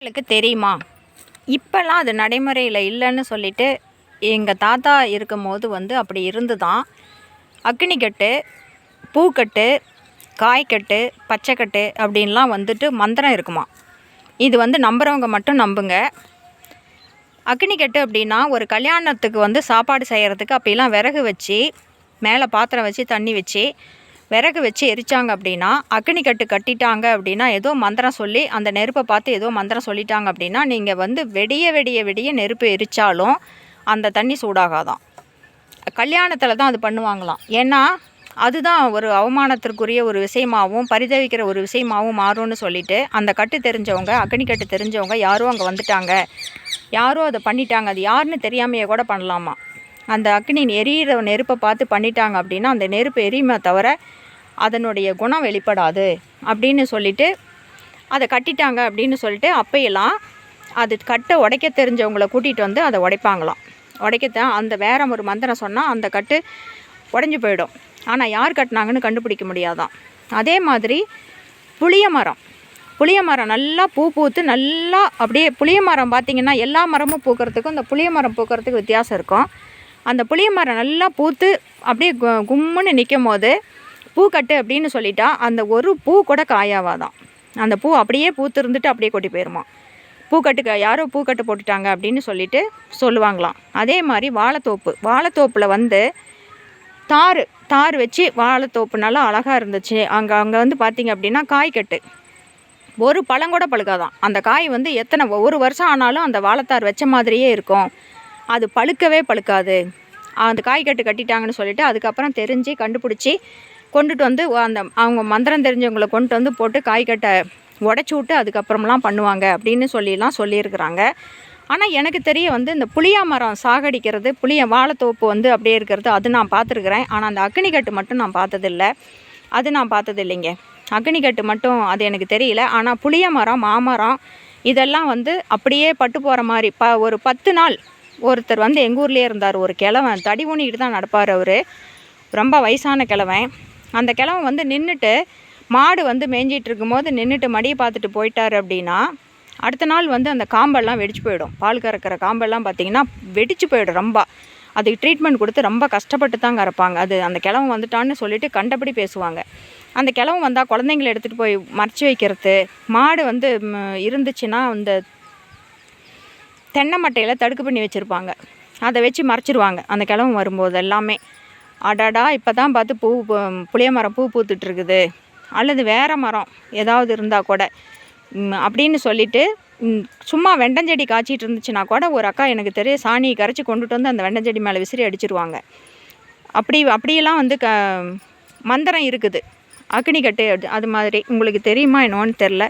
உங்களுக்கு தெரியுமா? இப்போல்லாம் அது நடைமுறையில் இல்லைன்னு சொல்லிட்டு எங்கள் தாத்தா இருக்கும்போது வந்து அப்படி இருந்து தான் அக்னிக்கட்டு பூக்கட்டு காய்க்கட்டு பச்சைக்கட்டு அப்படின்லாம் வந்துட்டு மந்திரம் இருக்குமா? இது வந்து நம்புகிறவங்க மட்டும் நம்புங்க. அக்னிக்கட்டு அப்படின்னா ஒரு கல்யாணத்துக்கு வந்து சாப்பாடு செய்கிறதுக்கு அப்படிலாம் விறகு வச்சு மேலே பாத்திரம் வச்சு தண்ணி வச்சு விறகு வச்சு எரிச்சாங்க அப்படின்னா அக்னி கட்டு கட்டிட்டாங்க அப்படின்னா ஏதோ மந்திரம் சொல்லி அந்த நெருப்பை பார்த்து ஏதோ மந்திரம் சொல்லிட்டாங்க அப்படின்னா நீங்கள் வந்து வெடிய வெடிய வெடிய நெருப்பு எரிச்சாலும் அந்த தண்ணி சூடாகாதான் கல்யாணத்தில் தான் அது பண்ணுவாங்களாம். ஏன்னா அதுதான் ஒரு அவமானத்திற்குரிய ஒரு விஷயமாகவும் பரிதவிக்கிற ஒரு விஷயமாகவும் மாறும்னு சொல்லிட்டு அந்த கட்டு தெரிஞ்சவங்க அக்னி கட்டு தெரிஞ்சவங்க யாரோ அங்கே வந்துட்டாங்க. யாரோ அதை பண்ணிட்டாங்க. அது யாருன்னு தெரியாமையே கூட பண்ணலாமா அந்த அக்னி எரியிற நெருப்பை பார்த்து பண்ணிட்டாங்க அப்படின்னா அந்த நெருப்பு எரியுமே தவிர அதனுடைய குணம் வெளிப்படாது அப்படின்னு சொல்லிட்டு அதை கட்டிட்டாங்க அப்படின்னு சொல்லிட்டு அப்பையெல்லாம் அது கட்டை உடைக்க தெரிஞ்சவங்கள கூட்டிகிட்டு வந்து அதை உடைப்பாங்களாம். உடைக்கத்தான் அந்த வேற ஒரு மந்திரம் சொன்னால் அந்த கட்டு உடஞ்சி போயிடும். ஆனால் யார் கட்டினாங்கன்னு கண்டுபிடிக்க முடியாதான். அதே மாதிரி புளிய மரம். புளிய மரம் நல்லா பூ பூத்து நல்லா அப்படியே புளிய மரம் பார்த்திங்கன்னா எல்லா மரமும் பூக்கிறதுக்கும் இந்த புளிய மரம் பூக்கிறதுக்கு வித்தியாசம் இருக்கும். அந்த புளிய மரம் நல்லா பூத்து அப்படியே கு கும்முன்னு நிற்கும் போது பூக்கட்டு அப்படின்னு சொல்லிட்டா அந்த ஒரு பூ கூட காயாவாதான். அந்த பூ அப்படியே பூத்து இருந்துட்டு அப்படியே கொட்டி போயிருமா. பூக்கட்டுக்கு யாரோ பூக்கட்டு போட்டுட்டாங்க அப்படின்னு சொல்லிட்டு சொல்லுவாங்களாம். அதே மாதிரி வாழைத்தோப்பு. வாழைத்தோப்பில் வந்து தார் தார் வச்சு வாழைத்தோப்பு நல்லா அழகாக இருந்துச்சு. அங்கே அங்கே வந்து பார்த்திங்க அப்படின்னா காய்கட்டு. ஒரு பழம் கூட பழுக்காதான். அந்த காய் வந்து எத்தனை ஒரு வருஷம் ஆனாலும் அந்த வாழைத்தார் வச்ச மாதிரியே இருக்கும். அது பழுக்கவே பழுக்காது. அந்த காய்கட்டு கட்டிட்டாங்கன்னு சொல்லிட்டு அதுக்கப்புறம் தெரிஞ்சு கண்டுபிடிச்சி கொண்டுட்டு வந்து அந்த அவங்க மந்திரம் தெரிஞ்சவங்களை கொண்டுட்டு வந்து போட்டு காய்கட்டை உடச்சி விட்டு அதுக்கப்புறம்லாம் பண்ணுவாங்க அப்படின்னு சொல்லிலாம் சொல்லியிருக்கிறாங்க. ஆனால் எனக்கு தெரிய வந்து இந்த புளியா மரம் சாகடிக்கிறது புளிய வாழைத்தோப்பு வந்து அப்படியே இருக்கிறது அது நான் பார்த்துருக்குறேன். ஆனால் அந்த அக்னிக்கட்டு மட்டும் நான் பார்த்ததில்ல. அது நான் பார்த்தது இல்லைங்க அக்னிக்கட்டு மட்டும் அது எனக்கு தெரியல. ஆனால் புளிய மரம் மாமரம் இதெல்லாம் வந்து அப்படியே பட்டு போகிற மாதிரி ப ஒரு பத்து நாள் ஒருத்தர் வந்து எங்கள் ஊர்லேயே இருந்தார். ஒரு கிழவன் தடி ஊனிக்கிட்டு தான் நடப்பார் அவர். ரொம்ப வயசான கிழவன். அந்த கிழவன் வந்து நின்றுட்டு மாடு வந்து மேய்ஞ்சிட்டு இருக்கும்போது நின்றுட்டு மடியை பார்த்துட்டு போயிட்டார் அப்படின்னா அடுத்த நாள் வந்து அந்த காம்பெல்லாம் வெடிச்சு போயிடும். பால் கறக்கிற காம்பெல்லாம் பார்த்திங்கன்னா வெடிச்சு போயிடும் ரொம்ப. அதுக்கு ட்ரீட்மெண்ட் கொடுத்து ரொம்ப கஷ்டப்பட்டு தான் கறப்பாங்க அது அந்த கிழவன் வந்துட்டான்னு சொல்லிட்டு கண்டபடி பேசுவாங்க. அந்த கிழவன் வந்தால் குழந்தைங்கள எடுத்துகிட்டு போய் மறைச்சி வைக்கிறது. மாடு வந்து இருந்துச்சுன்னா அந்த தென்னை மட்டையில் தடுக்கு பண்ணி வச்சுருப்பாங்க. அதை வச்சு மறைச்சிருவாங்க. அந்த கிழவன் வரும்போது எல்லாமே. அடாடா இப்போ தான் பார்த்து பூ புளிய மரம் பூ பூத்துட்ருக்குது அல்லது வேறு மரம் ஏதாவது இருந்தால் கூட. அப்படின்னு சொல்லிட்டு சும்மா வெண்டஞ்செடி காய்ச்சிட்டு இருந்துச்சுன்னா கூட ஒரு அக்கா எனக்கு தெரிய சாணியை கரைச்சி கொண்டுட்டு வந்து அந்த வெண்டஞ்செடி மேலே விசிறி அடிச்சிருவாங்க. அப்படி அப்படியெல்லாம் வந்து க மந்திரம் இருக்குது. அக்னிக்கட்டு அது மாதிரி. உங்களுக்கு தெரியுமா என்னோன்னு தெரில